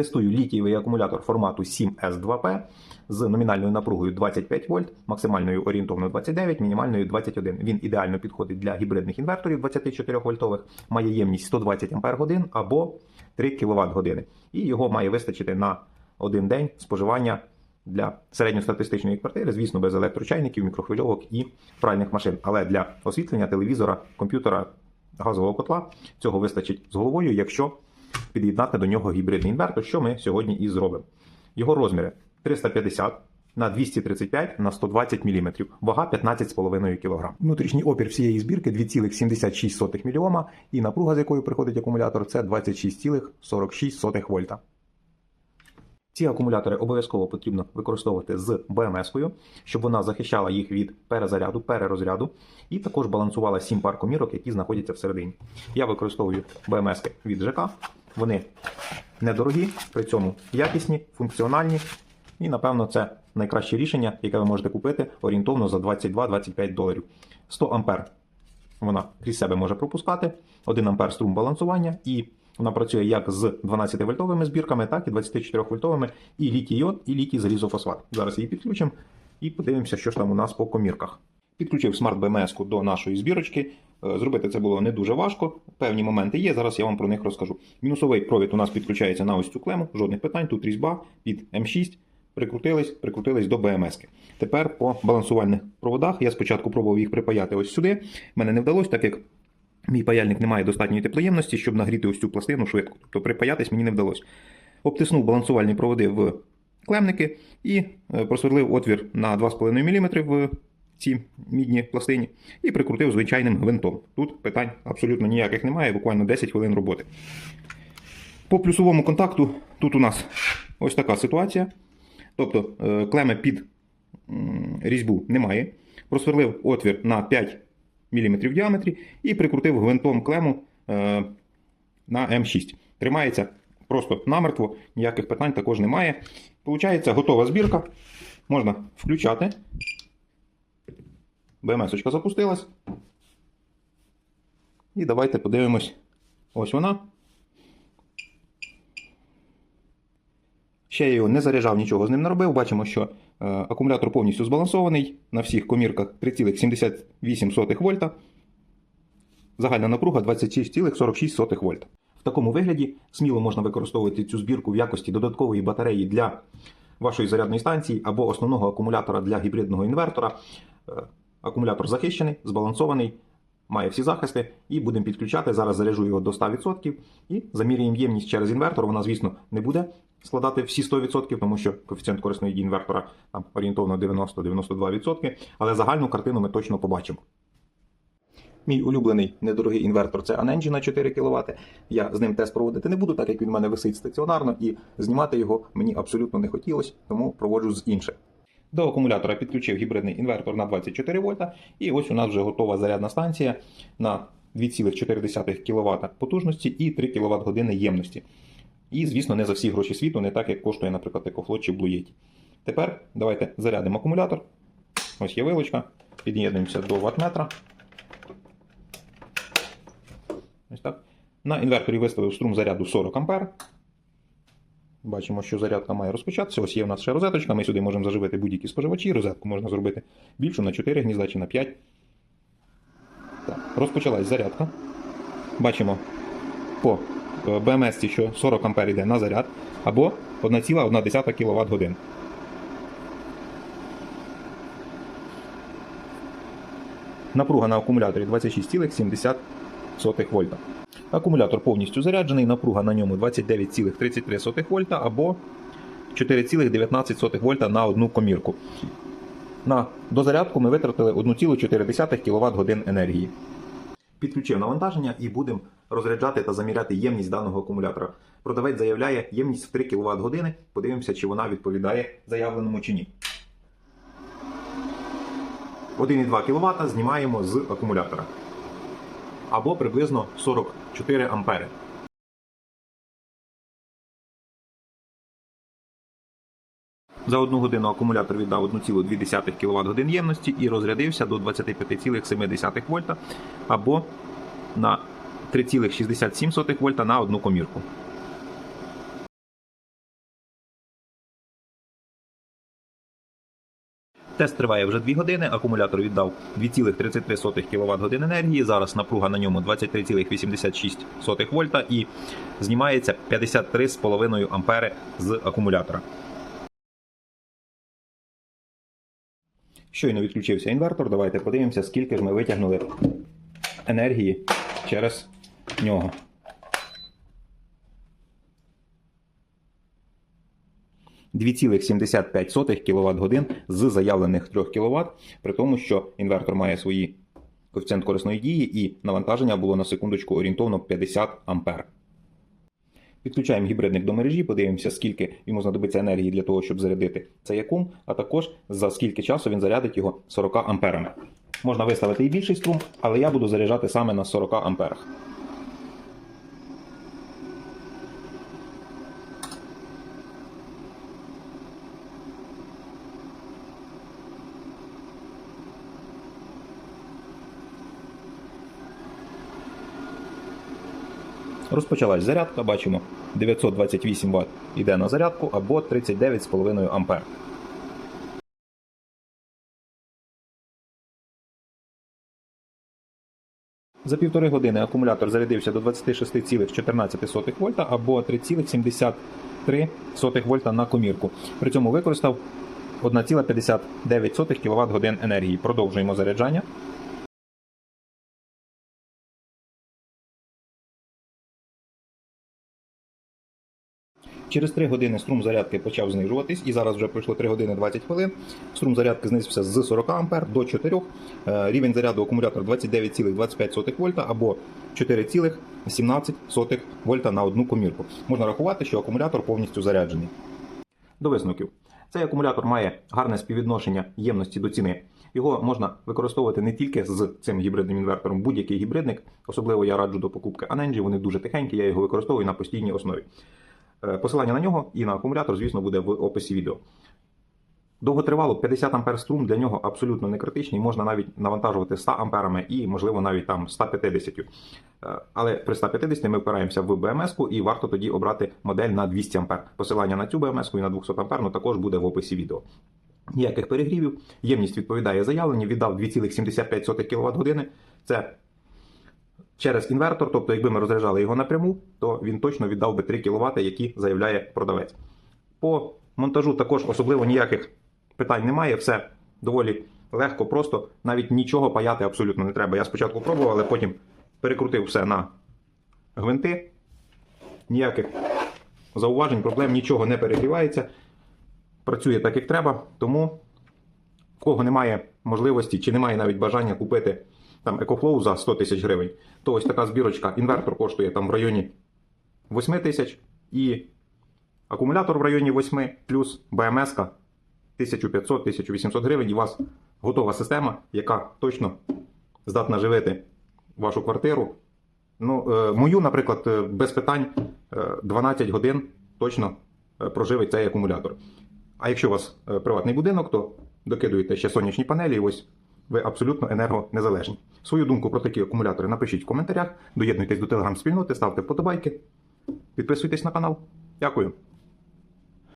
Тестую літієвий акумулятор формату 7S2P з номінальною напругою 25 вольт, максимальною орієнтовно 29, мінімальною 21. Він ідеально підходить для гібридних інверторів 24 вольтових, має ємність 120 Ах або 3 кВт години. І його має вистачити на один день споживання для середньостатистичної квартири, звісно, без електрочайників, мікрохвильовок і пральних машин. Але для освітлення телевізора, комп'ютера, газового котла цього вистачить з головою, якщо під'єднати до нього гібридний інвертор, що ми сьогодні і зробимо. Його розміри 350 на 235 на 120 мм, вага 15,5 кг. Внутрішній опір всієї збірки 2,76 мОм і напруга, з якою приходить акумулятор, це 26,46 вольта. Ці акумулятори обов'язково потрібно використовувати з БМС-кою, щоб вона захищала їх від перезаряду, перерозряду, і також балансувала 7 пар комірок, які знаходяться всередині. Я використовую БМС від ЖК. Вони недорогі, при цьому якісні, функціональні. І, напевно, це найкраще рішення, яке ви можете купити орієнтовно за 22-25 доларів. 100 ампер вона крізь себе може пропускати, 1 ампер струм балансування, і вона працює як з 12-вольтовими збірками, так і 24-вольтовими, і літій йод, і літій залізофосфат. Зараз її підключимо і подивимося, що ж там у нас по комірках. Підключив смарт БМС до нашої збірочки. Е, Зробити це було не дуже важко. Певні моменти є. Зараз я вам про них розкажу. Мінусовий провід у нас підключається на ось цю клему, жодних питань. Тут різьба під М6. Прикрутились, прикрутились до БМС. Тепер по балансувальних проводах я спочатку пробував їх припаяти ось сюди. Мене не вдалося, так як мій паяльник не має достатньої теплоємності, щоб нагріти ось цю пластину швидко. Тобто припаятись мені не вдалося. Обтиснув балансувальні проводи в клемники і е, просверлив отвір на 2,5 мм в цій мідній пластині і прикрутив звичайним гвинтом. Тут питань абсолютно ніяких немає, буквально 10 хвилин роботи. По плюсовому контакту тут у нас ось така ситуація. Тобто е, клеми під різьбу немає. Просверлив отвір на 5 мм в діаметрі і прикрутив гвинтом клему е, на М6. Тримається просто намертво, ніяких питань також немає. Получається готова збірка. Можна включати. БМС-очка запустилась. І давайте подивимось. Ось вона. Ще я його не заряджав, нічого з ним не робив. Бачимо, що е, акумулятор повністю збалансований. На всіх комірках 3,78 вольта. Загальна напруга 26,46 вольта. В такому вигляді сміло можна використовувати цю збірку в якості додаткової батареї для вашої зарядної станції або основного акумулятора для гібридного інвертора. Акумулятор захищений, збалансований, має всі захисти, і будемо підключати. Зараз заряджу його до 100% і заміряємо ємність через інвертор. Вона, звісно, не буде складати всі 100%, тому що коефіцієнт корисної інвертора там орієнтовно 90-92%, але загальну картину ми точно побачимо. Мій улюблений недорогий інвертор це Anenji на 4 кВт. Я з ним тест проводити не буду, так як він у мене висить стаціонарно, і знімати його мені абсолютно не хотілося, тому проводжу з інших. До акумулятора підключив гібридний інвертор на 24 вольта, і ось у нас вже готова зарядна станція на 2,4 кВт потужності і 3 кВт години ємності. І, звісно, не за всі гроші світу, не так, як коштує, наприклад, EcoFloat чи Blue Yeti. Тепер давайте зарядимо акумулятор. Ось є вилочка. Під'єднуємося до ваттметра. Ось так. На інверторі виставив струм заряду 40 А. Бачимо, що зарядка має розпочатися. Ось є в нас ще розеточка. Ми сюди можемо заживити будь-які споживачі. Розетку можна зробити більшу на 4 гнізда чи на 5. Так, розпочалась зарядка. Бачимо по БМС, що 40 А йде на заряд, або 1,1 кВт годин. Напруга на акумуляторі 26,70 вольта. Акумулятор повністю заряджений, напруга на ньому 29,33 вольта або 4,19 вольта на одну комірку. На дозарядку ми витратили 1,4 кВт енергії. Підключив навантаження і будемо розряджати та заміряти ємність даного акумулятора. Продавець заявляє ємність в 3 кВт години. Подивимося, чи вона відповідає заявленому чи ні. 1,2 кВт знімаємо з акумулятора. Або приблизно 44 ампери. За одну годину акумулятор віддав 1,2 кВт годин ємності і розрядився до 25,7 вольта або на 3,67 вольта на одну комірку. Тест триває вже 2 години. Акумулятор віддав 2,33 кВт годин енергії. Зараз напруга на ньому 23,86 вольта і знімається 53,5 ампери з акумулятора. Щойно відключився інвертор. Давайте подивимося, скільки ж ми витягнули енергії через нього. – 2,75 кВт годин з заявлених 3 кВт, при тому, що інвертор має свої коефіцієнт корисної дії і навантаження було на секундочку орієнтовно 50 А. Підключаємо гібридник до мережі, подивимося, скільки йому знадобиться енергії для того, щоб зарядити цей акум, а також за скільки часу він зарядить його 40 амперами. Можна виставити і більший струм, але я буду заряджати саме на 40 амперах. Розпочалась зарядка, бачимо 928 Вт йде на зарядку або 39,5 А. За півтори години акумулятор зарядився до 26,14 вольта або 3,73 вольта на комірку. При цьому використав 1,59 кВт годин енергії. Продовжуємо заряджання. Через 3 години струм зарядки почав знижуватись, і зараз вже пройшло 3 години 20 хвилин. Струм зарядки знизився з 40 А до 4. Е, Рівень заряду акумулятора 29,25 вольта або 4,17 вольта на одну комірку. Можна рахувати, що акумулятор повністю заряджений. До висновків. Цей акумулятор має гарне співвідношення ємності до ціни. Його можна використовувати не тільки з цим гібридним інвертором, будь-який гібридник. Особливо я раджу до покупки Anenji, вони дуже тихенькі, я його використовую на постійній основі. Е, Посилання на нього і на акумулятор, звісно, буде в описі відео. Довготривало 50 А струм для нього абсолютно не критичний, можна навіть навантажувати 100 амперами і, можливо, навіть там 150. Е, Але при 150 ми впираємося в БМС-ку і варто тоді обрати модель на 200 А. Посилання на цю БМС-ку і на 200 А також буде в описі відео. Ніяких перегрівів, ємність відповідає заявленні, віддав 2,75 кВт години. Це через інвертор, тобто, якби ми розряджали його напряму, то він точно віддав би 3 кВт, які заявляє продавець. По монтажу також особливо ніяких питань немає, все доволі легко, просто навіть нічого паяти абсолютно не треба. Я спочатку пробував, але потім перекрутив все на гвинти. Ніяких зауважень, проблем, нічого не перегрівається. Працює так, як треба, тому в кого немає можливості чи немає навіть бажання купити там EcoFlow за 100 тисяч гривень, то ось така збірочка, інвертор коштує там в районі 8 тисяч і акумулятор в районі 8 плюс БМС 1500-1800 гривень, і у вас готова система, яка точно здатна живити вашу квартиру. Ну, е, мою, наприклад, е, без питань е, 12 годин точно е, проживить цей акумулятор. А якщо у вас е, приватний будинок, то докидуєте ще сонячні панелі, і ось ви абсолютно енергонезалежні. Свою думку про такі акумулятори напишіть в коментарях, доєднуйтесь до телеграм-спільноти, ставте вподобайки, підписуйтесь на канал. Дякую.